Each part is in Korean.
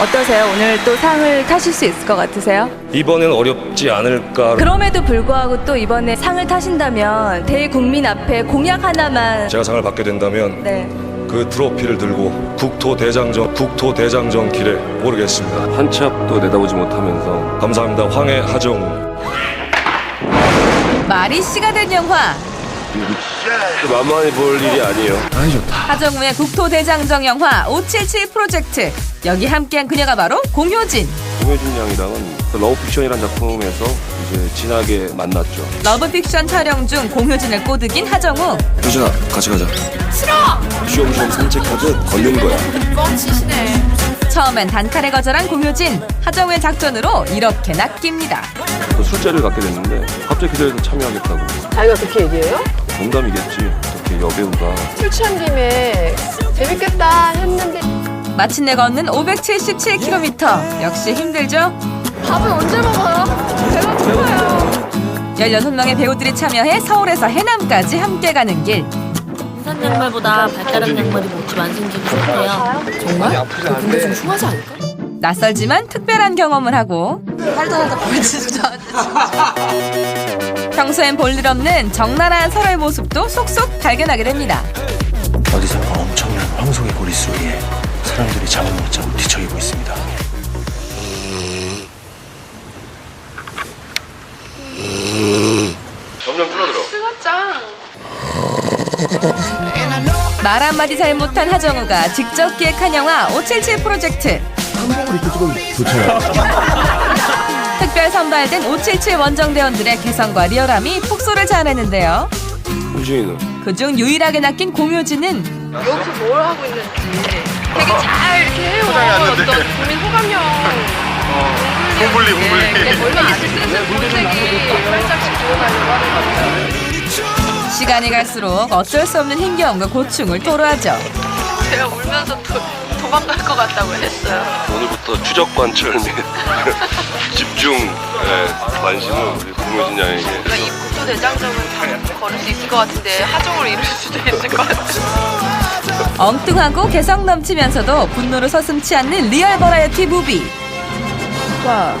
어떠세요? 오늘 또 상을 타실 수 있을 것 같으세요? 이번엔 어렵지 않을까. 그럼에도 불구하고 또 이번에 상을 타신다면 대국민 앞에 공약 하나만 제가 상을 받게 된다면 네. 그 트로피를 들고 국토 대장정 국토 대장정 길에 오르겠습니다. 한치 앞도 내다보지 못하면서 감사합니다. 황해 하정. 마리 씨가 된 영화 만만히 볼 일이 아니에요. 하정우의 국토대장정 영화 577 프로젝트 여기 함께한 그녀가 바로 공효진 공효진 양이랑은 그 러브픽션이라는 작품에서 이제 진하게 만났죠. 러브픽션 촬영 중 공효진을 꼬드긴 하정우 효진아 같이 가자. 싫어. 쉬엄쉬엄 산책하듯 걸린 거야. 처음엔 단칼에 거절한 공효진 하정우의 작전으로 이렇게 낚입니다 또 술자리를 갖게 됐는데 갑자기 그 자리에서 참여하겠다고. 자기가 그렇게 얘기해요? 농담이겠지. 어떻게 여배우가 술 취한 김에 재밌겠다 했는데 마침내 걷는 577km 역시 힘들죠? 밥을 언제 먹어요? 배가 고파요. 16명의 배우들이 참여해 서울에서 해남까지 함께 가는 길산 양말보다 발가락 양말이 못지 완성기가 좋대요. 정말? 근데 좀 흉하지 않을까? 낯설지만 특별한 경험을 하고 평소엔 볼 일 없는 적나라한 설의 모습도 속속 발견하게 됩니다. 어디서 엄청난 황소의 고리 소리에 사람들이 잠을 못 자고 뒤척이고 있습니다. 점점 줄어들어. 말 한마디 잘 못한 하정우가 직접 기획한 영화 577 프로젝트. 특별 선발된 577 원정대원들의 개성과 리얼함이 폭소를 자아내는데요. 효진이는 그중 유일하게 낚인 공효진은 여기서 뭘 하고 있는지 되게 잘 이렇게 해요. 어떤 국민 호감형 홍블리 홍블리 얼마 안 쓰는 분색이 살짝씩 들어가려고 하는 것 같아요. 시간이 갈수록 어쩔 수 없는 힘겨움과 고충을 토로하죠. 제가 울면서 도, 도망갈 것 같다고 했어요. 오늘부터 추적 관철 및 집중 예, 관심을 우리 공효진 양에게. 그러니까 이 국토 대장정은 잘 걸을 수 있을 것 같은데 하정우를 이룰 수도 있을 것 같아요. 엉뚱하고 개성 넘치면서도 분노를 서슴치 않는 리얼 버라이어티 무비. 오빠.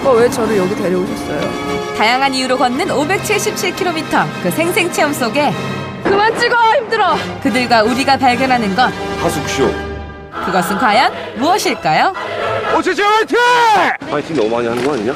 오빠 왜 저를 여기 데려오셨어요? 다양한 이유로 걷는 577km 그 생생 체험 속에 그만 찍어 힘들어. 그들과 우리가 발견하는 것 하숙쇼. 그것은 과연 무엇일까요? 파이팅 너무 많이 하는 거 아니냐?